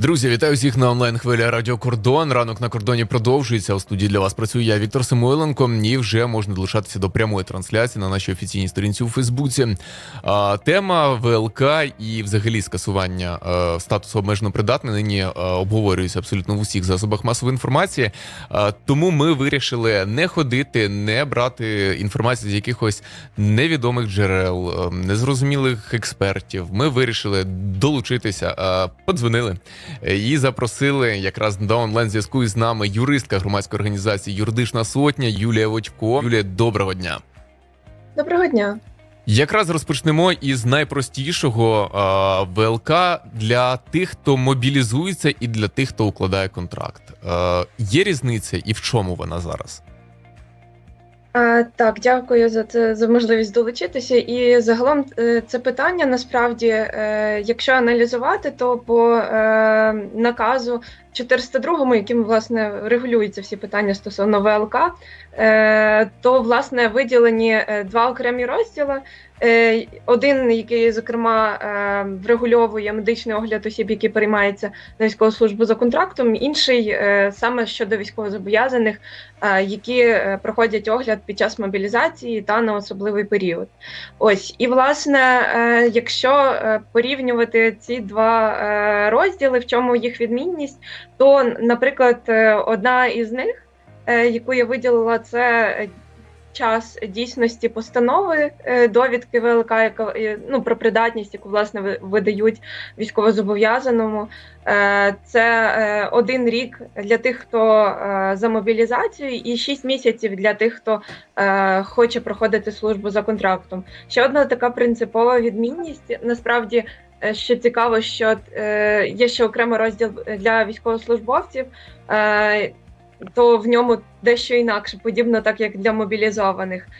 Друзі, вітаю всіх на онлайн хвилі Радіо Кордон. Ранок на кордоні продовжується. У студії для вас працюю я, Віктор Самойленко. І вже можна долучатися до прямої трансляції на нашій офіційній сторінці у Фейсбуці. А, тема ВЛК і взагалі скасування е, статусу обмежено придатне нині е, обговорюється абсолютно в усіх засобах масової інформації. А, тому ми вирішили не ходити, не брати інформацію з якихось невідомих джерел, е, незрозумілих експертів. Ми вирішили долучитися, е, подзвонили. Е, І запросили якраз до онлайн зв'язку із нами юристка громадської організації Юридична сотня Юлія Водько. Юлія, доброго дня. Доброго дня. Якраз розпочнемо із найпростішого ВЛК для тих, хто мобілізується, і для тих, хто укладає контракт. Е, є різниця, і в чому вона зараз? А, так, дякую за це за можливість долучитися. І загалом е, це питання насправді, е, якщо аналізувати, то по е, наказу 402, яким власне регулюються всі питання стосовно ВЛК, то власне виділені два окремі розділи. Е, Один, який зокрема е, врегульовує медичний огляд осіб, які приймаються на військову службу за контрактом, інший е, саме щодо військовозобов'язаних, які проходять огляд під час мобілізації та на особливий період. Ось і власне, якщо порівнювати ці два розділи, в чому їх відмінність, то, наприклад, одна із них, яку я виділила, це час дійсності постанови е, довідки ВЛК, яка е, ну про придатність, яку власне видають військовозобов'язаному. Е, Це один рік для тих, хто за мобілізацію, і шість місяців для тих, хто хоче проходити службу за контрактом. Ще одна така принципова відмінність. Насправді, що цікаво, що є ще окремий розділ для військовослужбовців. То в ньому дещо інакше, подібно так як для мобілізованих. Е,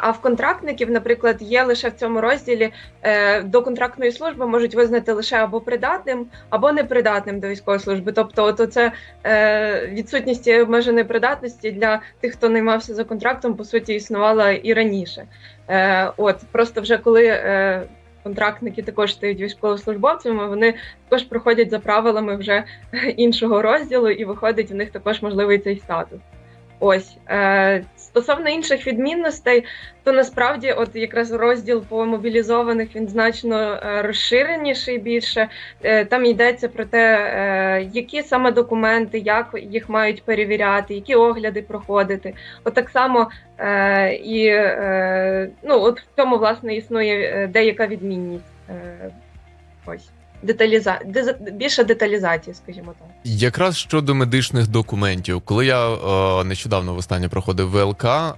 А в контрактників, наприклад, є лише в цьому розділі е, до контрактної служби можуть визнати лише або придатним, або непридатним до військової служби. Тобто, от це е, відсутність обмеженої придатності для тих, хто наймався за контрактом, по суті, існувала і раніше. От просто вже коли. Контрактники також стають військовослужбовцями, вони також проходять за правилами вже іншого розділу, і виходить в них також можливий цей статус. Ось е, стосовно інших відмінностей, то насправді, от якраз розділ по мобілізованих він значно е, розширеніший більше. Е, там йдеться про те, е, які саме документи, як їх мають перевіряти, які огляди проходити. От так само е, і е, ну, от в цьому власне існує е, деяка відмінність. Е, ось деталіза... дез- більше деталізації, скажімо так. Якраз щодо медичних документів, коли я е, нещодавно в останнє проходив ВЛК, е,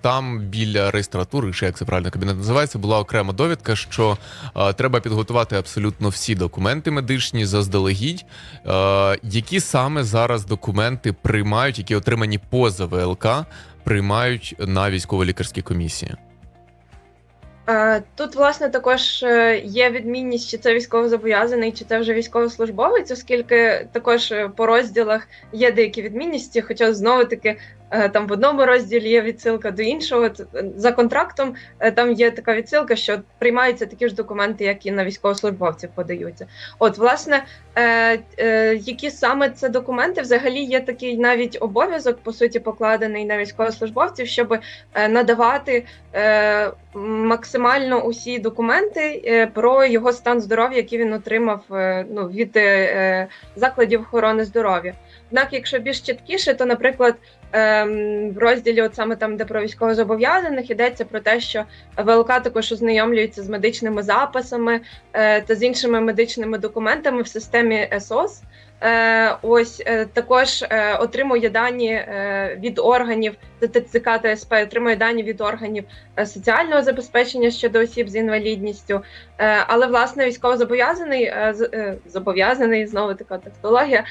там біля реєстратури, чи як це правильно кабінет називається, була окрема довідка, що е, треба підготувати абсолютно всі документи медичні заздалегідь. Е, які саме зараз документи приймають, які отримані поза ВЛК, приймають на військово-лікарській комісії? Е, Тут, власне, також е, є відмінність, чи це військовозобов'язаний, чи це вже військовослужбовець, оскільки також е, по розділах є деякі відмінності, хоча знову таки там в одному розділі є відсилка до іншого. Е, За контрактом е, там є така відсилка, що приймаються такі ж документи, як і на військовослужбовців подаються. От, власне, е, е, які саме це документи, взагалі є такий навіть обов'язок, по суті, покладений на військовослужбовців, щоб е, надавати. е, максимально усі документи е, про його стан здоров'я, який він отримав е, ну, від е, е, закладів охорони здоров'я. Однак, якщо більш чіткіше, то, наприклад, в розділі, от саме там, де про військовозобов'язаних, йдеться про те, що ВЛК також ознайомлюється з медичними записами е, та з іншими медичними документами в системі ЕСОС. Е, ось е, також е, отримує дані від органів ТЦК та СП, отримує дані від органів соціального забезпечення щодо осіб з інвалідністю. Але власне військовозобов'язаний зобов'язаний знову така технологія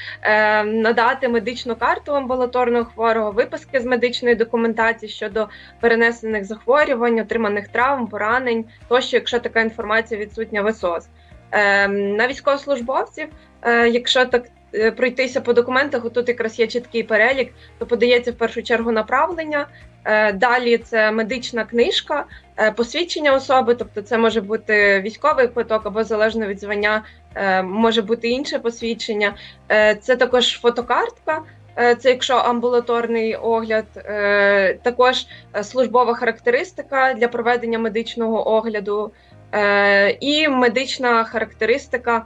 надати медичну карту амбулаторного хворого, виписки з медичної документації щодо перенесених захворювань, отриманих травм, поранень, тощо, якщо така інформація відсутня в ЕСОС. Е, На військовослужбовців, якщо так е, пройтися по документах, тут якраз є чіткий перелік, то подається в першу чергу направлення. Е, Далі це медична книжка, е, посвідчення особи, тобто це може бути військовий квиток або залежно від звання, е, може бути інше посвідчення. Е, Це також фотокартка. е, Це якщо амбулаторний огляд, Е, також е, службова характеристика для проведення медичного огляду, Е, і медична характеристика, е,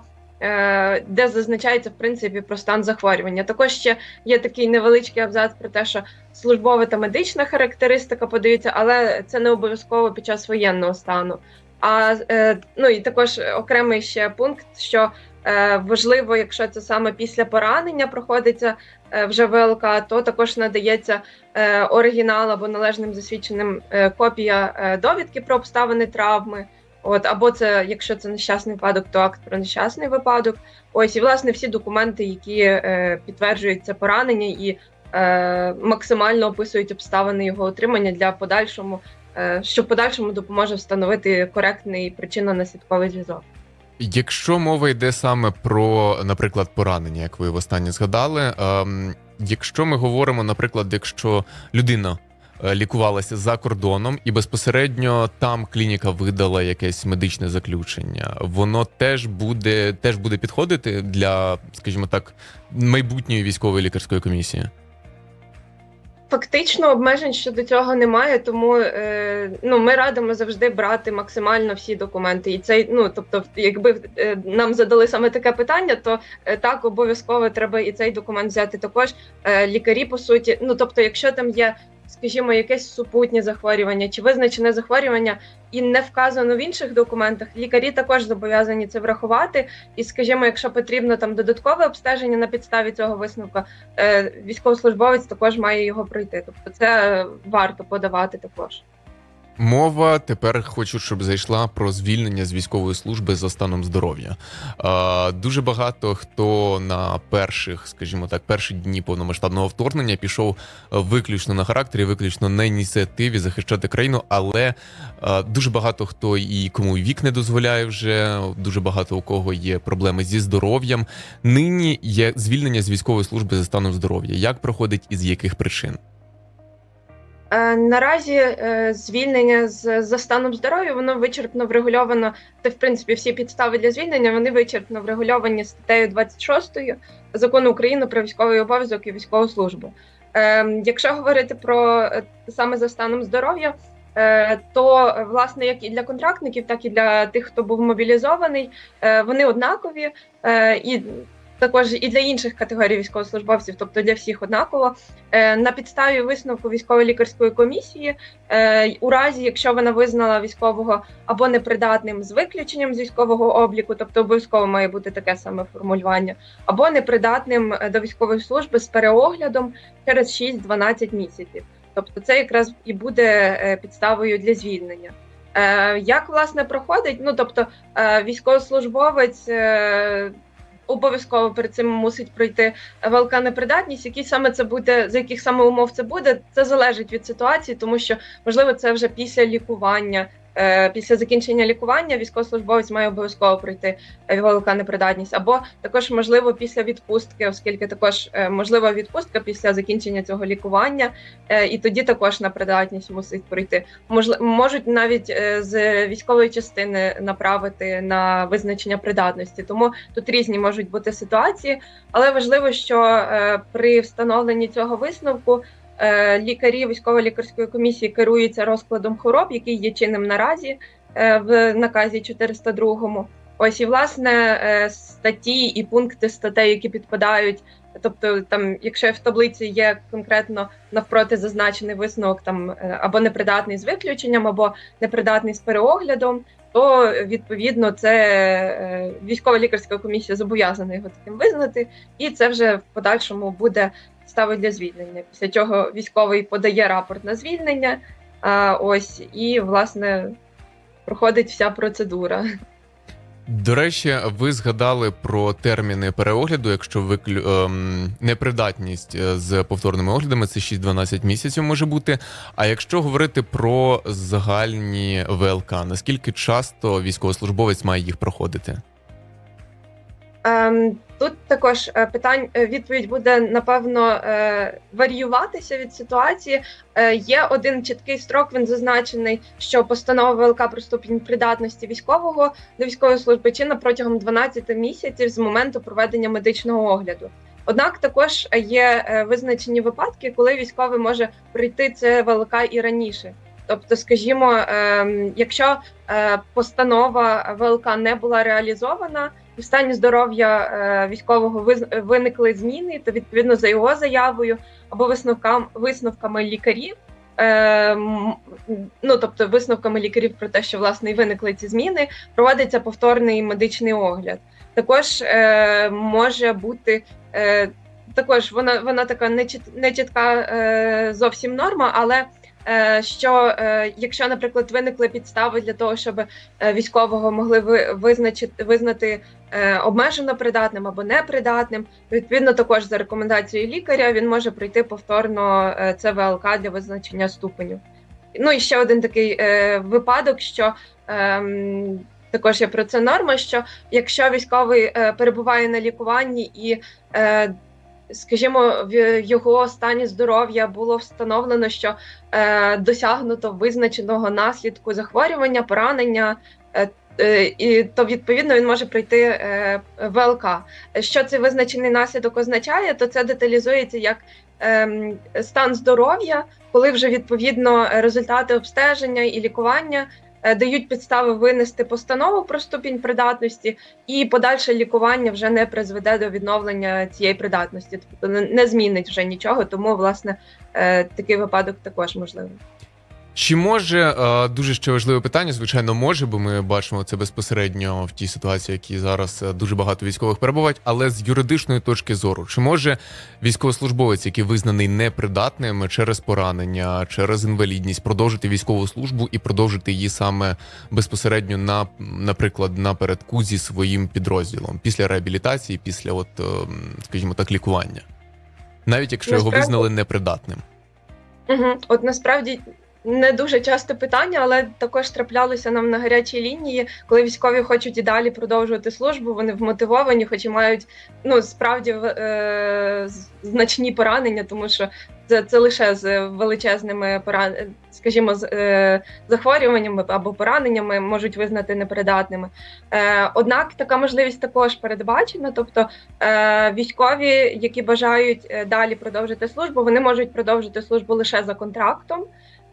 де зазначається в принципі про стан захворювання. Також ще є такий невеличкий абзац про те, що службова та медична характеристика подаються, але це не обов'язково під час воєнного стану. А е, ну і також окремий ще пункт, що е, важливо, якщо це саме після поранення проходиться е, вже ВЛК, то також надається е, оригінал або належним засвідченим е, копія е, довідки про обставини травми. От, або це, якщо це нещасний випадок, то акт про нещасний випадок. Ось і власне всі документи, які е, підтверджують це поранення і е, максимально описують обставини його отримання для подальшому, е, що подальшому допоможе встановити коректний причинно-наслідковий зв'язок. Якщо мова йде саме про, наприклад, поранення, як ви востаннє згадали. Ем, якщо ми говоримо, наприклад, якщо людина е, лікувалася за кордоном і безпосередньо там клініка видала якесь медичне заключення, воно теж буде теж буде підходити для, скажімо так, майбутньої військової лікарської комісії. Фактично обмежень щодо цього немає, тому е, ну ми радимо завжди брати максимально всі документи. І цей, ну тобто, якби е, нам задали саме таке питання, то е, так обов'язково треба і цей документ взяти. Також е, лікарі по суті, ну тобто, якщо там є, скажімо, якесь супутнє захворювання чи визначене захворювання, і не вказано в інших документах, лікарі також зобов'язані це врахувати. І, скажімо, якщо потрібно там додаткове обстеження на підставі цього висновка, е, військовослужбовець також має його пройти. Тобто, це варто подавати також. Мова тепер хочу, щоб зайшла про звільнення з військової служби за станом здоров'я. Е, дуже багато хто на перших, скажімо так, перші дні повномасштабного вторгнення пішов виключно на характері, виключно на ініціативі захищати країну, але е, дуже багато хто і кому вік не дозволяє вже. Дуже багато у кого є проблеми зі здоров'ям. Нині є звільнення з військової служби за станом здоров'я. Як проходить і з яких причин? Е, Наразі е, звільнення з за станом здоров'я воно вичерпно врегульовано. Це в принципі всі підстави для звільнення. Вони вичерпно врегульовані статтею 26 закону України про військовий обов'язок і військову службу. Е, Якщо говорити про саме за станом здоров'я, то власне як і для контрактників, так і для тих, хто був мобілізований, вони однакові і. Також і для інших категорій військовослужбовців, тобто для всіх однаково, Е, на підставі висновку військово-лікарської комісії, е, у разі, якщо вона визнала військового або непридатним з виключенням з військового обліку, тобто обов'язково має бути таке саме формулювання, або непридатним до військової служби з переоглядом через 6-12 місяців. Тобто, це якраз і буде е, підставою для звільнення. Як власне проходить? Ну тобто, військовослужбовець. Обов'язково перед цим мусить пройти ВЛК непридатність. Які саме це буде, за яких саме умов це буде, це залежить від ситуації, тому що можливо це вже після лікування. Е, Після закінчення лікування військовослужбовець має обов'язково пройти ВЛК непридатність, або також можливо після відпустки, оскільки також е, можлива відпустка після закінчення цього лікування, е, і тоді також на придатність мусить пройти. Можуть навіть з військової частини направити на визначення придатності. Тому тут різні можуть бути ситуації, але важливо, що при встановленні цього висновку лікарі військово-лікарської комісії керуються розкладом хвороб, який є чинним наразі е, в наказі 402. Ось і власне е, статті і пункти статей, які підпадають. Тобто, там, якщо в таблиці є конкретно навпроти зазначений висновок, там е, або непридатний з виключенням, або непридатний з переоглядом, то відповідно це е, військова лікарська комісія зобов'язана його таким визнати, і це вже в подальшому буде підставою для звільнення. Після чого військовий подає рапорт на звільнення. А, ось і власне проходить вся процедура. До речі, ви згадали про терміни переогляду, якщо виклю... ем, непридатність е, з повторними оглядами, це 6-12 місяців може бути. А якщо говорити про загальні ВЛК, наскільки часто військовослужбовець має їх проходити? Ем, Тут також е, питань е, відповідь буде напевно е, варіюватися від ситуації. Є один чіткий строк. Він зазначений, що постанова ВЛК про ступінь придатності військового до військової служби чинна протягом 12 місяців з моменту проведення медичного огляду. Однак також є визначені випадки, коли військовий може пройти це ВЛК і раніше. Тобто, скажімо, ем, якщо е, постанова ВЛК не була реалізована, і в стані здоров'я е, військового виникли зміни, то відповідно за його заявою або висновкам висновками лікарів. е, Ну, тобто висновками лікарів про те, що власне і виникли ці зміни, проводиться повторний медичний огляд. Також е, може бути е, також вона, вона така не чіт- е, зовсім норма, але що е, якщо, наприклад, виникли підстави для того, щоб е, військового могли ви, визначити визнати е, обмежено придатним або непридатним, відповідно також за рекомендацією лікаря він може пройти повторно е, ЦВЛК для визначення ступеню. Ну і ще один такий е, випадок, що ем, також є про це норма, що якщо військовий е, перебуває на лікуванні і е, Скажімо, в його стані здоров'я було встановлено, що е, досягнуто визначеного наслідку захворювання, поранення, е, е, і то відповідно він може пройти е, ВЛК. Що цей визначений наслідок означає, то це деталізується як е, стан здоров'я, коли вже відповідно результати обстеження і лікування дають підстави винести постанову про ступінь придатності, і подальше лікування вже не призведе до відновлення цієї придатності, тобто не- не змінить вже нічого. Тому власне е, такий випадок також можливий. Чи може е, дуже ще важливе питання? Звичайно, може, бо ми бачимо це безпосередньо в тій ситуації, які зараз е, дуже багато військових перебувають. Але з юридичної точки зору, чи може військовослужбовець, який визнаний непридатним через поранення, через інвалідність, продовжити військову службу і продовжити її саме безпосередньо на, наприклад, напередку зі своїм підрозділом після реабілітації, після, от, е, скажімо так, лікування, навіть якщо його визнали непридатним. Угу. От насправді не дуже часто питання, але також траплялося нам на гарячій лінії, коли військові хочуть і далі продовжувати службу. Вони вмотивовані, хоч і мають ну справді е, значні поранення, тому що це, це лише з величезними поран... скажімо, з е, захворюваннями або пораненнями можуть визнати непридатними. Е, однак така можливість також передбачена, тобто е, військові, які бажають е, далі продовжити службу, вони можуть продовжити службу лише за контрактом.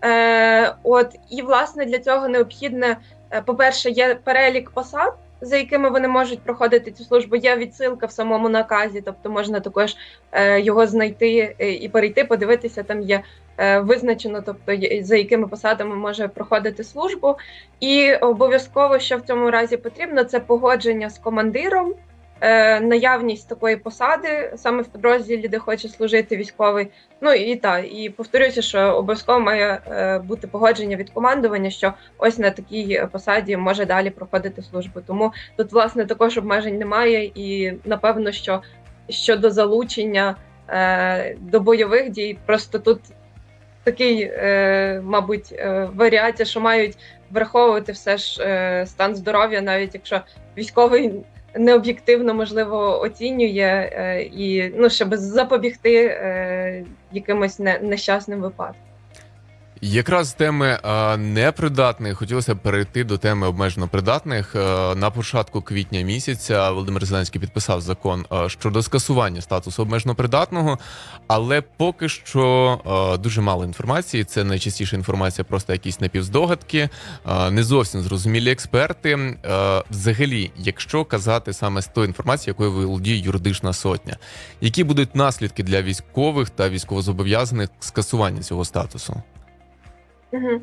Е, от і власне для цього необхідне, е, по-перше, є перелік посад, за якими вони можуть проходити цю службу. Є відсилка в самому наказі, тобто можна також е, його знайти е, і перейти, подивитися. Там є е, визначено, тобто за якими посадами може проходити службу. І обов'язково, що в цьому разі потрібно, це погодження з командиром. Е, Наявність такої посади саме в підрозділі, де хоче служити військовий. Ну і так, і повторюся, що обов'язково має е, бути погодження від командування, що ось на такій посаді може далі проходити службу. Тому тут, власне, також обмежень немає, і напевно, що щодо залучення е, до бойових дій, просто тут такий, е, мабуть, е, варіація, що мають враховувати все ж е, стан здоров'я, навіть якщо військовий необ'єктивно можливо оцінює, е, і ну щоб запобігти е, якимось не, нещасним випадкам. Якраз з теми непридатних хотілося б перейти до теми обмежено придатних. Е, на початку квітня місяця Володимир Зеленський підписав закон е, щодо скасування статусу обмежено придатного, але поки що е, дуже мало інформації. Це найчастіше інформація, просто якісь напівздогадки, не зовсім зрозумілі експерти. Взагалі, якщо казати саме з тої інформації, якою володіє юридична сотня, які будуть наслідки для військових та військовозобов'язаних скасування цього статусу? Угу.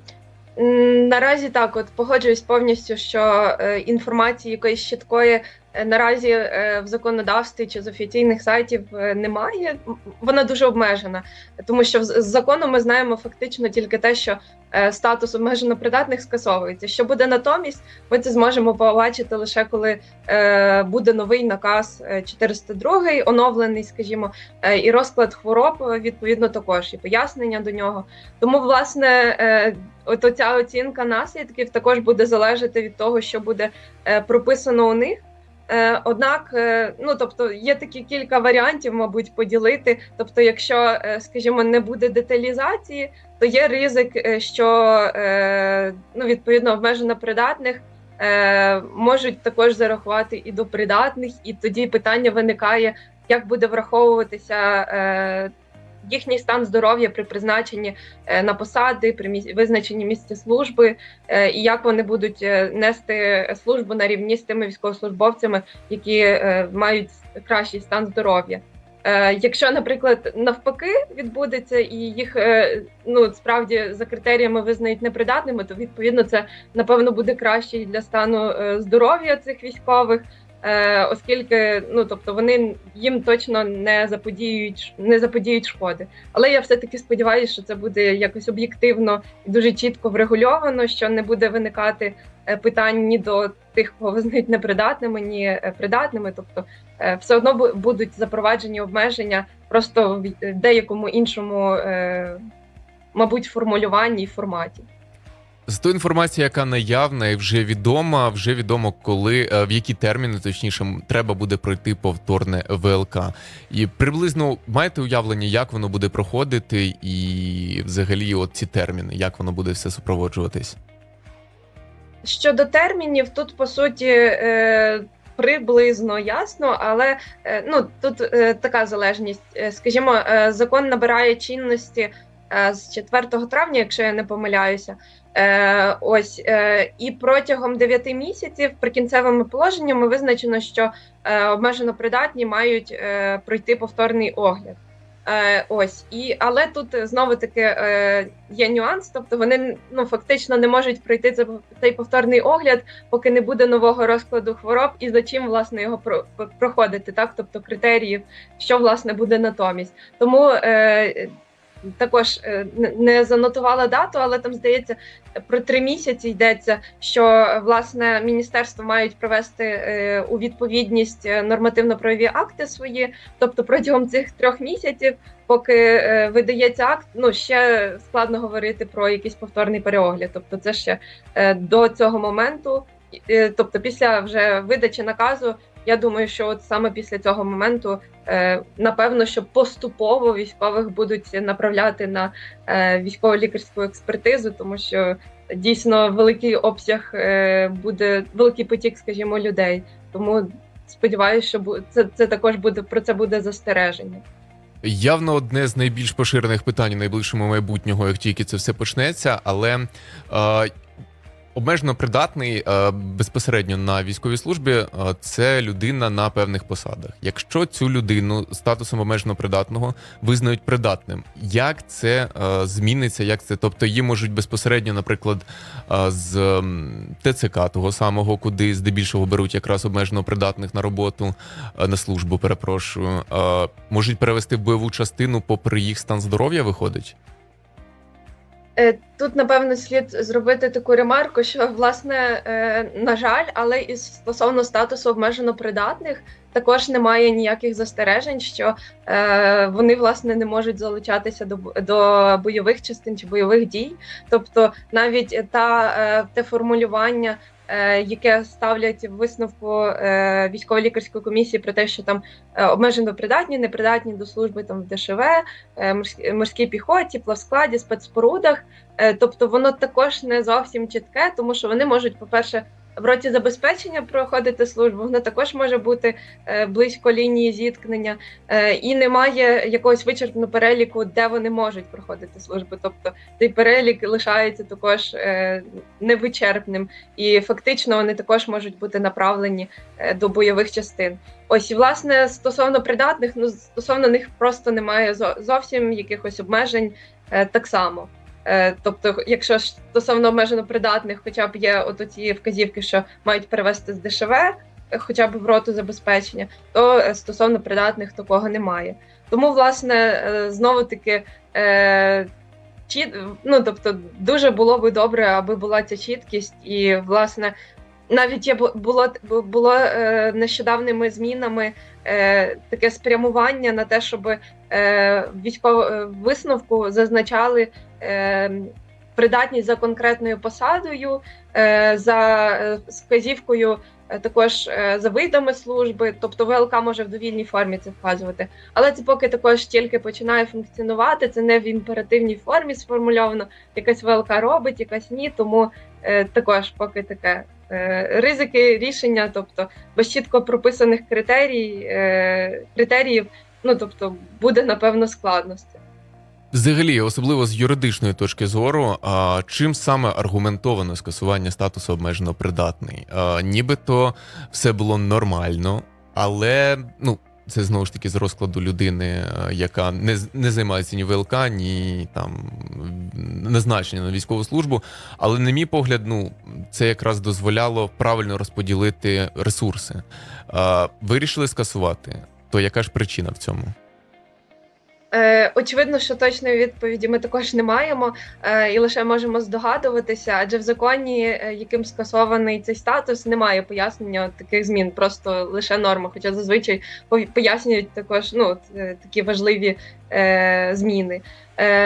Наразі так, от погоджуюсь повністю, що е, інформації якоїсь чіткої наразі е, в законодавстві чи з офіційних сайтів е, немає. Вона дуже обмежена, тому що з закону ми знаємо фактично тільки те, що е, статус обмежено придатних скасовується. Що буде натомість, ми це зможемо побачити лише коли буде новий наказ е, 402, оновлений, скажімо, і розклад хвороб відповідно також і пояснення до нього. Тому, власне, от оця оцінка наслідків також буде залежати від того, що буде прописано у них. Е, однак, е, ну тобто є такі кілька варіантів, мабуть, поділити. Тобто, якщо, е, скажімо, не буде деталізації, то є ризик, що ну, відповідно обмежено придатних можуть також зарахувати і до придатних, і тоді питання виникає, як буде враховуватися їхній стан здоров'я при призначенні е, на посади, при визначенні місця служби, е, і як вони будуть е, нести службу на рівні з тими військовослужбовцями, які мають кращий стан здоров'я. Якщо, наприклад, навпаки відбудеться і їх ну справді за критеріями визнають непридатними, то відповідно це напевно буде краще для стану здоров'я цих військових, е, оскільки ну тобто вони їм точно не заподіють не заподіють шкоди. Але я все таки сподіваюся, що це буде якось об'єктивно і дуже чітко врегульовано, що не буде виникати е, питань ні до тих, кого визнають непридатними, ні е, придатними. Тобто, все одно будуть запроваджені обмеження просто в деякому іншому, мабуть, формулюванні і форматі. З тої інформації, яка наявна і вже відома, вже відомо, коли е, в які терміни, точніше, треба буде пройти повторне ВЛК. І приблизно маєте уявлення, як воно буде проходити, і взагалі, от ці терміни, як воно буде все супроводжуватись? Щодо термінів, тут по суті е, приблизно ясно, але е, ну тут е, така залежність. Е, Скажімо, е, закон набирає чинності е, з 4 травня, якщо я не помиляюся. Е, ось е, і протягом 9 місяців прикінцевими положеннями визначено, що е, обмежено придатні мають е, пройти повторний огляд. Е, ось і але тут знову таки е, є нюанс, тобто вони ну фактично не можуть пройти це- цей повторний огляд, поки не буде нового розкладу хвороб, і за чим власне його про- проходити, так тобто критеріїв, що власне буде натомість. Тому е, також е, не- занотувала дату, але там здається про три місяці йдеться, що власне міністерство мають привести е, у відповідність е, нормативно-правові акти свої. Тобто протягом цих трьох місяців, поки видається акт, ну ще складно говорити про якийсь повторний переогляд. Тобто, це ще до цього моменту, тобто після вже видачі наказу. Я думаю, що от саме після цього моменту, е, напевно, що поступово військових будуть направляти на е, військово-лікарську експертизу, тому що дійсно великий обсяг е, буде великий потік, скажімо, людей. Тому сподіваюся, що це, це також буде про це буде застереження. Явно одне з найбільш поширених питань найближчому майбутнього, як тільки це все почнеться, але е, обмежено придатний е, безпосередньо на військовій службі е, це людина на певних посадах. Якщо цю людину статусом обмежено придатного визнають придатним, як це е, зміниться? Як це? Тобто її можуть безпосередньо, наприклад, з ТЦК того самого, куди здебільшого беруть якраз обмежено придатних на роботу на службу, перепрошую, можуть перевести в бойову частину, попри їх стан здоров'я виходить. Е, Тут напевно слід зробити таку ремарку, що власне, е, на жаль, але і стосовно статусу обмежено придатних також немає ніяких застережень, що е, вони власне не можуть залучатися до, до бойових частин чи бойових дій. Тобто, навіть та те формулювання. Е, Яке ставлять в висновку е, військово-лікарської комісії про те, що там е, обмежено придатні, непридатні до служби там в ДШВ, морській, піхоті, плавскладі, спецспорудах. Е, Тобто воно також не зовсім чітке, тому що вони можуть, по-перше, в роті забезпечення проходити службу, воно також може бути е, близько лінії зіткнення, е, і немає якогось вичерпного переліку, де вони можуть проходити службу. Тобто цей перелік лишається також е, невичерпним, і фактично вони також можуть бути направлені до бойових частин. Ось і власне стосовно придатних, ну стосовно них просто немає зовсім якихось обмежень так само. Е, Тобто, якщо стосовно обмежено придатних, хоча б є от ці вказівки, що мають перевести з ДШВ, е, хоча б в роту забезпечення, то е, стосовно придатних такого немає. Тому, власне, знову таки. ну тобто, дуже було би добре, аби була ця чіткість, і власне навіть є було було е, нещодавними змінами е, таке спрямування на те, щоб е, військово е, висновку зазначали придатність за конкретною посадою, за вказівкою. Також за видами служби, тобто ВЛК може в довільній формі це вказувати, але це поки також тільки починає функціонувати. Це не в імперативній формі сформульовано. Якась ВЛК робить, якась ні. Тому також поки таке ризики рішення, тобто без чітко прописаних критерій, е, критеріїв, ну тобто буде напевно складності. Взагалі, особливо з юридичної точки зору, а, чим саме аргументовано скасування статусу обмежено придатний? А, нібито все було нормально, але ну. Це знову ж таки з розкладу людини, яка не, не займається ні ВЛК, ні там назначення на військову службу. Але, на мій погляд, ну це якраз дозволяло правильно розподілити ресурси. Вирішили скасувати. То яка ж причина в цьому? Е, очевидно, що точної відповіді ми також не маємо е, і лише можемо здогадуватися, адже в законі, е, яким скасований цей статус, немає пояснення таких змін, просто лише норма. Хоча зазвичай по- пояснюють також ну, такі важливі зміни.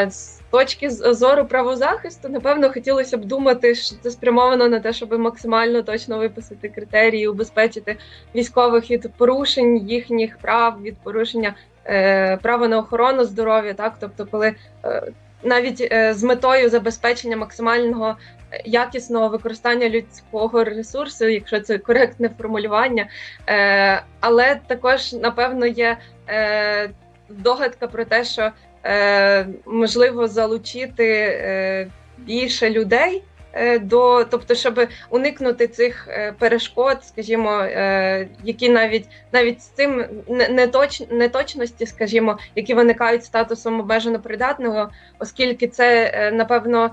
З точки зору правозахисту, напевно, хотілося б думати, що це спрямовано на те, щоб максимально точно виписати критерії, убезпечити військових від порушень їхніх прав, від порушення право на охорону здоров'я, так тобто, коли е, навіть е, з метою забезпечення максимального е, якісного використання людського ресурсу, якщо це коректне формулювання, е, але також напевно є е, догадка про те, що е, можливо залучити е, більше людей. Е, До, тобто, щоб уникнути цих е, перешкод, скажімо, е, які навіть навіть з цим не- неточ, неточності, скажімо, які виникають статусом обмежено придатного, оскільки це напевно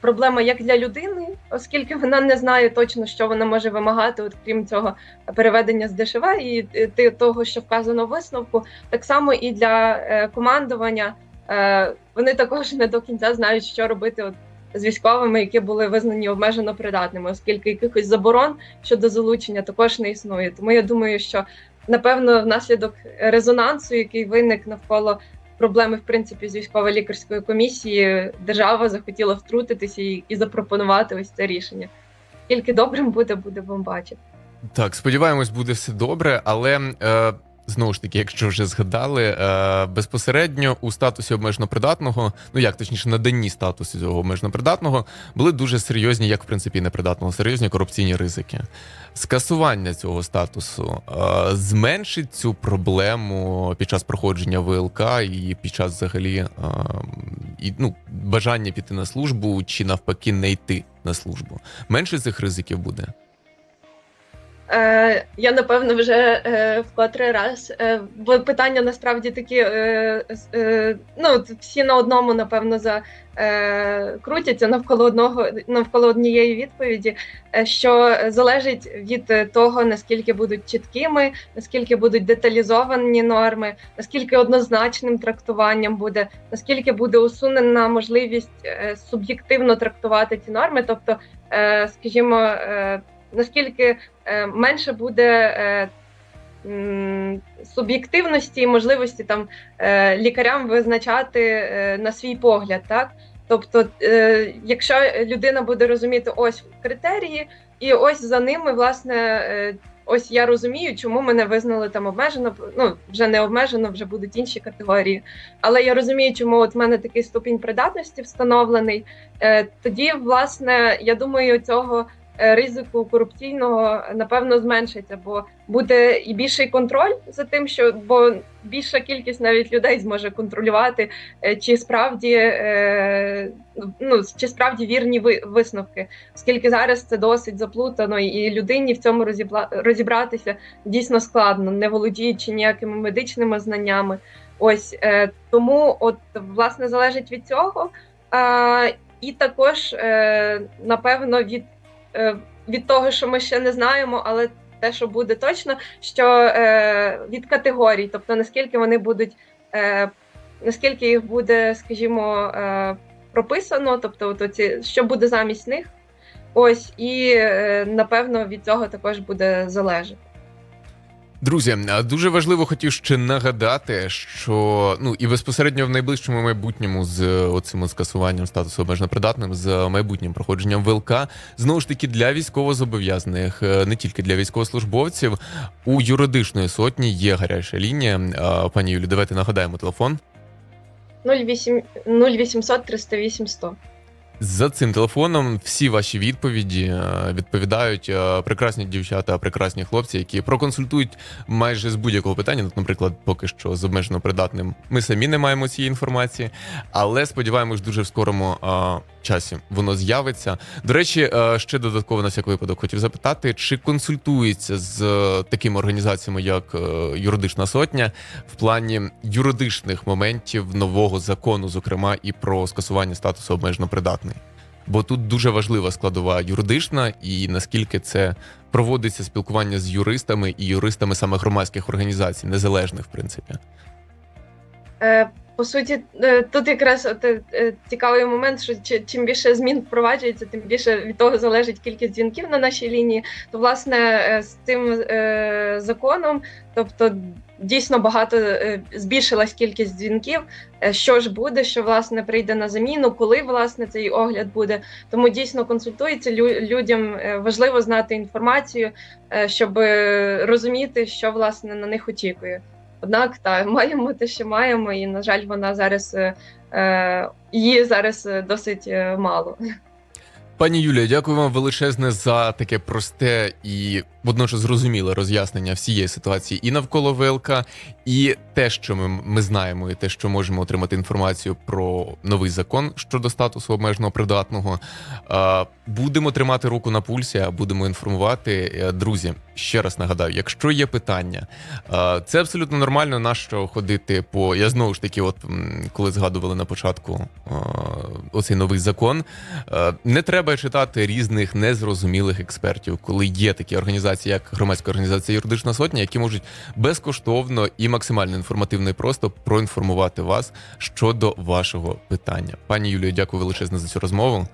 проблема як для людини, оскільки вона не знає точно, що вона може вимагати, от крім цього переведення з ДШВ і того, що вказано в висновку, так само і для командування. Вони також не до кінця знають, що робити от з військовими, які були визнані обмежено придатними, оскільки якихось заборон щодо залучення також не існує. Тому я думаю, що напевно внаслідок резонансу, який виник навколо проблеми, в принципі, з військово-лікарської комісії, держава захотіла втрутитися і, і запропонувати ось це рішення. Тільки добрим буде, буде вам бачити. Так, сподіваємось, буде все добре, але е, знову ж таки, якщо вже згадали, е, безпосередньо у статусі обмежено придатного, ну як точніше, наданні статусу цього обмежено придатного, були дуже серйозні, як в принципі непридатного, серйозні корупційні ризики. Скасування цього статусу е, зменшить цю проблему під час проходження ВЛК і під час взагалі е, і, ну, бажання піти на службу чи навпаки не йти на службу. Менше цих ризиків буде. Е, я напевно вже е, в котрий раз, е, бо питання насправді такі е, е, ну всі на одному, напевно, за е, крутяться навколо одного навколо однієї відповіді, е, що залежить від того, наскільки будуть чіткими, наскільки будуть деталізовані норми, наскільки однозначним трактуванням буде, наскільки буде усунена можливість е, суб'єктивно трактувати ці норми, тобто, е, скажімо. Е, Наскільки е, менше буде е, суб'єктивності і можливості там е, лікарям визначати на свій погляд, так? Тобто, якщо людина буде розуміти ось критерії, і ось за ними, власне, ось я розумію, чому мене визнали там обмежено, ну вже не обмежено, вже будуть інші категорії. Але я розумію, чому от в мене такий ступінь придатності встановлений. Тоді, власне, я думаю, цього ризику корупційного напевно зменшиться, бо буде і більший контроль за тим, що бо більша кількість навіть людей зможе контролювати, е, чи справді е, ну чи справді вірні ви- висновки, оскільки зараз це досить заплутано, і людині в цьому розібратися дійсно складно, не володіючи ніякими медичними знаннями. Ось е, тому, от власне залежить від цього. І також, е, напевно, від, е, від того, що ми ще не знаємо, але те, що буде точно, що е, від категорій, тобто наскільки вони будуть, е, наскільки їх буде, скажімо, е, прописано, тобто, от оці, що буде замість них, ось, і е, напевно від цього також буде залежати. Друзі, дуже важливо хотів ще нагадати, що ну і безпосередньо в найближчому майбутньому з е, оцим скасуванням статусу обмежено придатним з майбутнім проходженням ВЛК, знову ж таки для військовозобов'язаних, е, не тільки для військовослужбовців, у юридичної сотні є гаряча лінія. Пані Юлі, давайте нагадаємо телефон. 08 0800 308 100. За цим телефоном всі ваші відповіді е, відповідають е, прекрасні дівчата, прекрасні хлопці, які проконсультують майже з будь-якого питання. Наприклад, поки що з обмежено придатним. Ми самі не маємо цієї інформації, але сподіваємось, дуже в скорому е, часі воно з'явиться. До речі, е, ще додатково на всяк випадок хотів запитати, чи консультується з е, такими організаціями, як е, юридична сотня, в плані юридичних моментів нового закону, зокрема і про скасування статусу обмежено придатний. Бо тут дуже важлива складова юридична, і наскільки це проводиться спілкування з юристами і юристами саме громадських організацій, незалежних, в принципі. По суті, е, тут якраз от, е, е, цікавий момент, що чим більше змін впроваджується, тим більше від того залежить кількість дзвінків на нашій лінії. То власне з цим законом, тобто дійсно багато збільшилась кількість дзвінків. Що ж буде, що власне прийде на заміну, коли власне цей огляд буде. Тому дійсно консультується лю- людям. Важливо знати інформацію, щоб розуміти, що власне на них очікує. Однак та маємо те, що маємо, і на жаль, вона зараз е, е, її зараз е, досить мало. Пані Юлія, дякую вам величезне за таке просте і водночас зрозуміле роз'яснення всієї ситуації і навколо ВЛК, і те, що ми, ми знаємо, і те, що можемо отримати інформацію про новий закон щодо статусу обмеженого придатного. Будемо тримати руку на пульсі, а будемо інформувати. Е, Друзі, ще раз нагадаю, якщо є питання, це абсолютно нормально. Нащо ходити по я знову ж таки, от коли згадували на початку оцей новий закон. Не треба читати різних незрозумілих експертів, коли є такі організації, як громадська організація юридична сотня, які можуть безкоштовно і максимально інформативно і просто проінформувати вас щодо вашого питання. Пані Юлію, дякую величезно за цю розмову.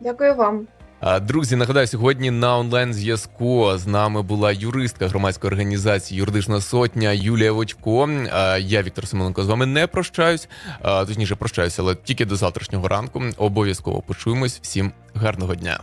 Дякую вам. Друзі, нагадаю, сьогодні на онлайн зв'язку з нами була юристка громадської організації Юридична сотня Юлія Водько. Я Віктор Семененко з вами не прощаюсь. Точніше, прощаюся, але тільки до завтрашнього ранку. Обов'язково почуємось. Всім гарного дня.